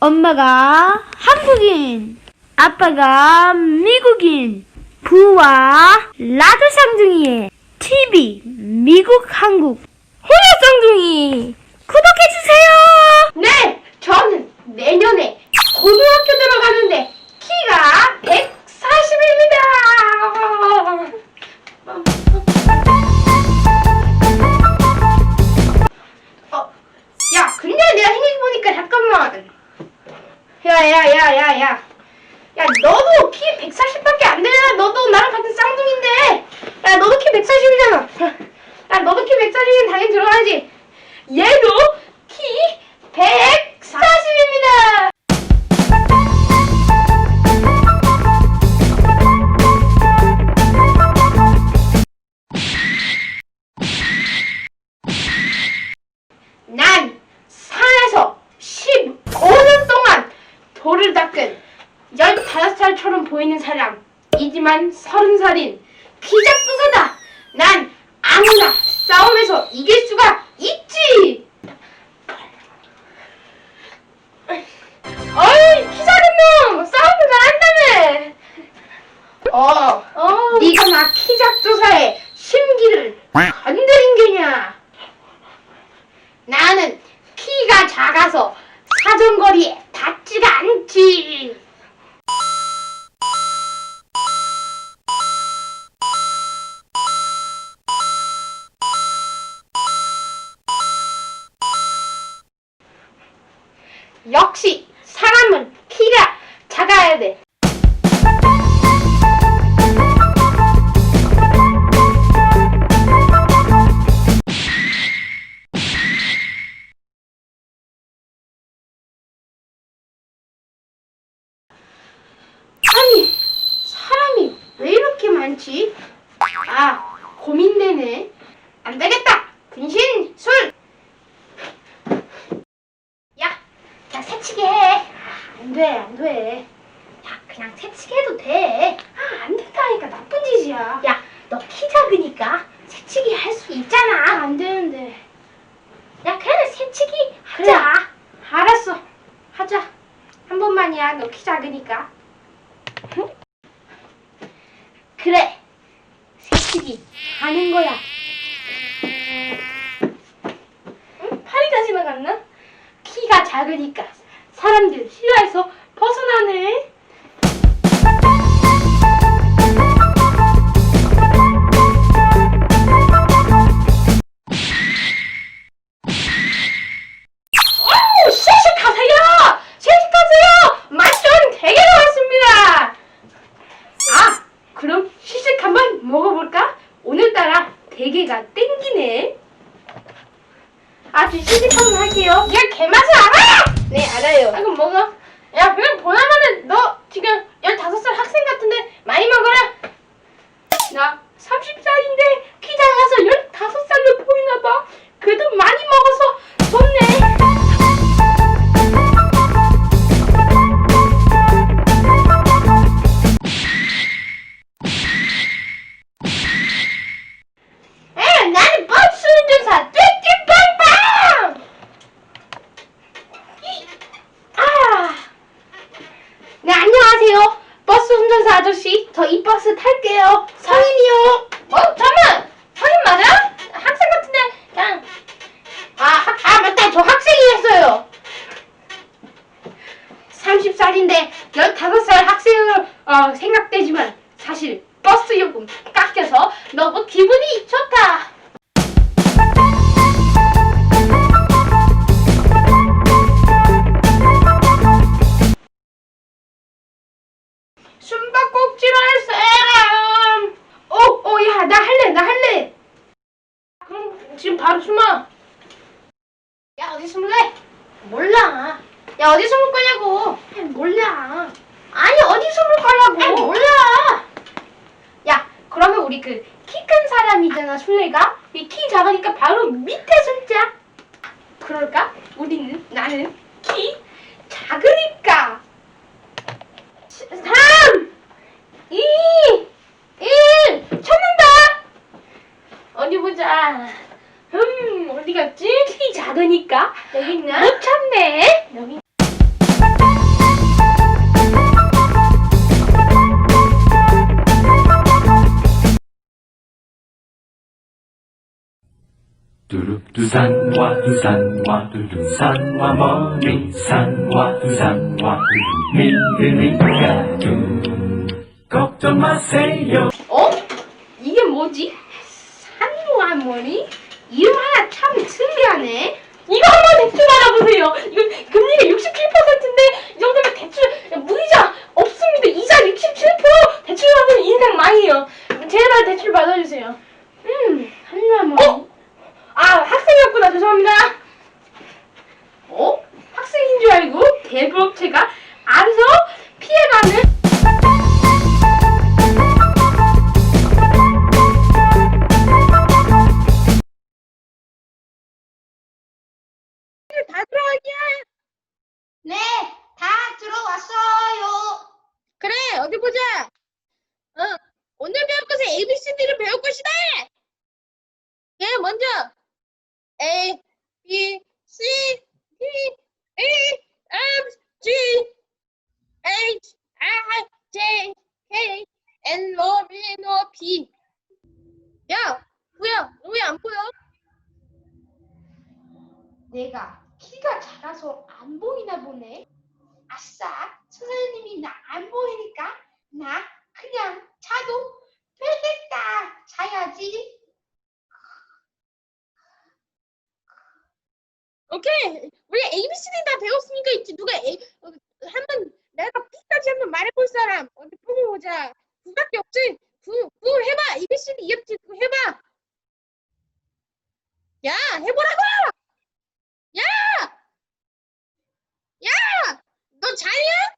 엄마가 한국인, 아빠가 미국인, 부와 라드 쌍둥이의 TV 미국 한국 혼합 쌍둥이 구독해주세요. 네, 저는 내년에 고등학교 들어가는데 키가 140입니다. 어, 야, 근데 내가 생각해 보니까 잠깐만. 야, 야, 야, 야, 야. 야, 너도 키 140밖에 안 되잖아. 너도 나랑 같은 쌍둥이인데. 야, 너도 키 140이잖아. 야, 너도 키 140이면 당연히 들어가야지. 얘도 키140 돌을 닦은 15살처럼 보이는 사람 이지만 30살인 피작두사다. 난 아무나 싸움에서 이길 수가 있지. 어이 키 작은 놈 싸움을 잘한다며. 어, 어, 네가 나 키작조사의 심기를 건드린 게냐? 나는 키가 작아서 사정거리에 닿지가 않지. 역시 사람은 키가 작아야 돼. 많지? 아, 고민되네. 안 되겠다! 분신, 술! 야, 야, 새치기 해! 아, 안 돼, 안 돼. 야, 그냥 새치기 해도 돼. 아, 안 된다니까, 나쁜 짓이야. 야, 너 키 작으니까 새치기 할 수 있잖아. 안 되는데. 야, 그냥 새치기 하자. 알았어. 하자. 한 번만이야, 너 키 작으니까. 그래. 새치기 하는 거야. 응? 다 지나갔나? 키가 작으니까 사람들 시야에서 벗어나네. 아, 저 시식 한번 할게요. 야, 개맛을 알아! 네, 알아요. 아, 그럼 먹어. 야, 그냥 보나마는 너 지금 15살 학생 같은데 많이 먹어라. 나 30살인데 키 작아서 15살로 보이나 봐. 버스 탈게요. 성인이요. 어, 잠만, 성인 맞아? 학생 같은데 그냥 아, 학- 아 맞다, 저 학생이었어요. 30살인데 15살 학생으로 어, 생각되지만 사실 버스 요금 깎여서 너무 기분이 좋다. 술래가. 이 키 작으니까 바로 밑에 숨자. 그럴까? 우리는, 나는 키 작으니까. 3, 2, 1, 찾는다! 어디 보자. 음, 어디 갔지? 키 작으니까. 여기 있나? 못 찾네. 여기. 두산와 두산와 두둔산와 머리 산와 두산와 두 걱정 마세요 어? 이게 뭐지? 산모할머니? 이름 하나 참 특이하네. 이거 한번 대출 알아보세요. 이거 금리가 67%인데 이 정도면 대출 무이자 없습니다. 이자 67% 대출 받으면 인생 망이에요. 제발 대출 받아주세요. 음, 산모할머니. 어? 아 학생이었구나 죄송합니다. 어? 학생인 줄 알고 대부업체가 알아서 피해가는 다 들어왔냐? 네, 다 들어왔어요. 그래 어디 보자. 어 오늘 배울 것은 ABCD를 배울 것이다. 예 먼저 A B C E, E, M, G, H, I, J, K, N, O, B, N, O, P. 야, 뭐야? 너 왜 안 보여? 내가 키가 작아서 안 보이나 보네. 아싸, 선생님이 나 안 보이니까 나 그냥 자도 되겠다. 자야지. 오케이. 우리 A, B, C, D 다 배웠으니까 있지. 누가 A 어, 한번 내가 B까지 한번 말해볼 사람 어디 보고 보자. 구밖에 없지. 구, 구 해봐. A, B, C, D, E, F, G 구 해봐. 야 해보라고. 야, 야, 너 자냐?